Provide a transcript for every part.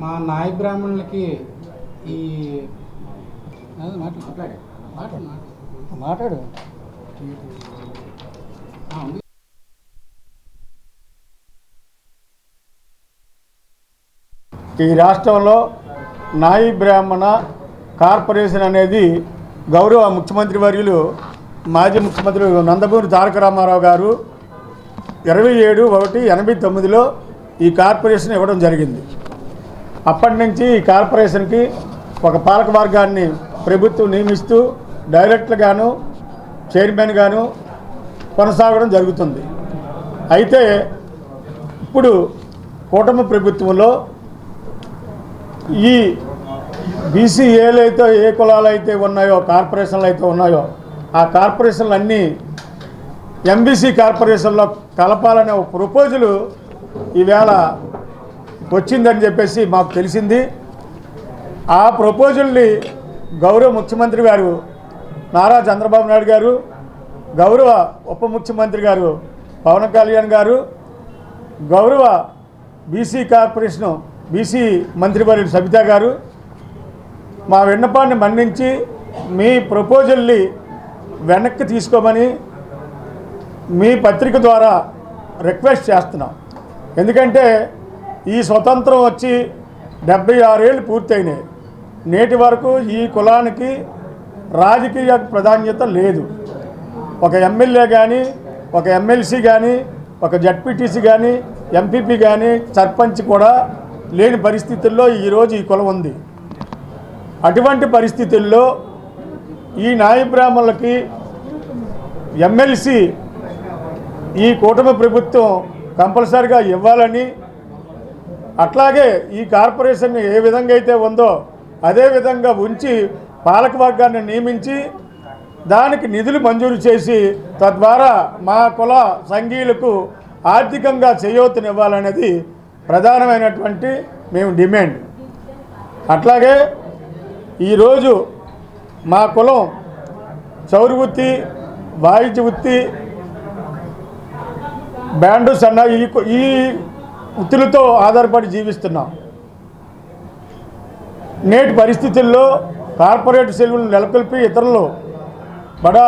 మా నాయ బ్రాహ్మణులకి ఈ మాట్లాడు మాట్లాడు ఈ రాష్ట్రంలో నాయి బ్రాహ్మణ కార్పొరేషన్ అనేది గౌరవ ముఖ్యమంత్రి వర్యులు మాజీ ముఖ్యమంత్రి నందమూరి తారక రామారావు గారు ఇరవై ఏడు ఒకటి ఎనభై తొమ్మిదిలో ఈ కార్పొరేషన్ ఇవ్వడం జరిగింది. అప్పటి నుంచి ఈ కార్పొరేషన్కి ఒక పాలక వర్గాన్ని ప్రభుత్వం నియమిస్తూ డైరెక్టర్గాను చైర్మన్గాను కొనసాగడం జరుగుతుంది. అయితే ఇప్పుడు కూటమి ప్రభుత్వంలో ఈ బీసీ ఏలైతే ఏ కులాలు అయితే ఉన్నాయో కార్పొరేషన్లు అయితే ఉన్నాయో ఆ కార్పొరేషన్లు అన్నీ ఎంబీసీ కార్పొరేషన్లో కలపాలనే ఒక ప్రపోజలు ఈవేళ వచ్చిందని చెప్పేసి మాకు తెలిసింది. ఆ ప్రపోజల్ని గౌరవ ముఖ్యమంత్రి గారు నారా చంద్రబాబు నాయుడు గారు గౌరవ ఉప ముఖ్యమంత్రి గారు పవన్ కళ్యాణ్ గారు గౌరవ బీసీ కార్పొరేషన్ బీసీ మంత్రివర్యులు సబితా గారు మా విన్నపాన్ని మన్నించి మీ ప్రపోజల్ని వెనక్కి తీసుకోమని మీ పత్రిక ద్వారా రిక్వెస్ట్ చేస్తున్నాం. ఎందుకంటే ఈ స్వతంత్రం వచ్చి డెబ్బై ఆరేళ్ళు పూర్తయినాయి. నేటి వరకు ఈ కులానికి రాజకీయ ప్రాధాన్యత లేదు. ఒక ఎమ్మెల్యే కానీ ఒక ఎమ్మెల్సీ కానీ ఒక జడ్పీటీసీ కానీ ఎంపీపీ కానీ సర్పంచ్ కూడా లేని పరిస్థితుల్లో ఈరోజు ఈ కులం ఉంది. అటువంటి పరిస్థితుల్లో ఈ నాయ బ్రాహ్మణులకి ఎమ్మెల్సీ ఈ కూటమి ప్రభుత్వం కంపల్సరిగా ఇవ్వాలని అట్లాగే ఈ కార్పొరేషన్ ఏ విధంగా అయితే ఉందో అదే విధంగా ఉంచి పాలకవర్గాన్ని నియమించి దానికి నిధులు మంజూరు చేసి తద్వారా మా కుల సంఘీయులకు ఆర్థికంగా చేయూతనివ్వాలనేది ప్రధానమైనటువంటి మేము డిమాండ్. అట్లాగే ఈరోజు మా కులం చౌరు వృత్తి వాయిద్య వృత్తి బ్యాండు సన్న ఈ ఈ వృత్తులతో ఆధారపడి జీవిస్తున్నాం. నేటి పరిస్థితుల్లో కార్పొరేట్ సెలవులు నెలకొల్పి ఇతరులు బడా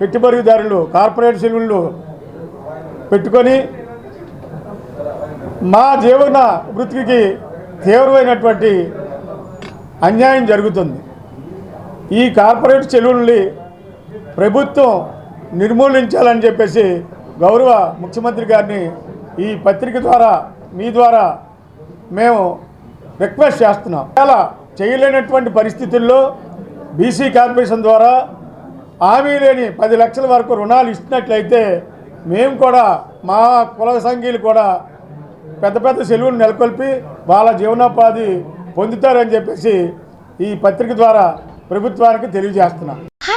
పెట్టుబడిదారులు కార్పొరేట్ సెలవులు పెట్టుకొని మా జీవన వృత్తికి తీవ్రమైనటువంటి అన్యాయం జరుగుతుంది. ఈ కార్పొరేట్ చెలువుల్ని ప్రభుత్వం నిర్మూలించాలని చెప్పేసి గౌరవ ముఖ్యమంత్రి గారిని ఈ పత్రిక ద్వారా మీ ద్వారా మేము రిక్వెస్ట్ చేస్తున్నాం. అలా చేయలేనటువంటి పరిస్థితుల్లో బీసీ కార్పొరేషన్ ద్వారా హామీ లేని పది లక్షల వరకు రుణాలు ఇచ్చినట్లయితే మేము కూడా మా కుల సంఘీయులు కూడా పెద్ద పెద్ద సెలవులు నెలకొల్పి వాళ్ళ జీవనోపాధి పొందుతారని చెప్పేసి ఈ పత్రిక ద్వారా ప్రభుత్వానికి తెలియజేస్తున్నాం.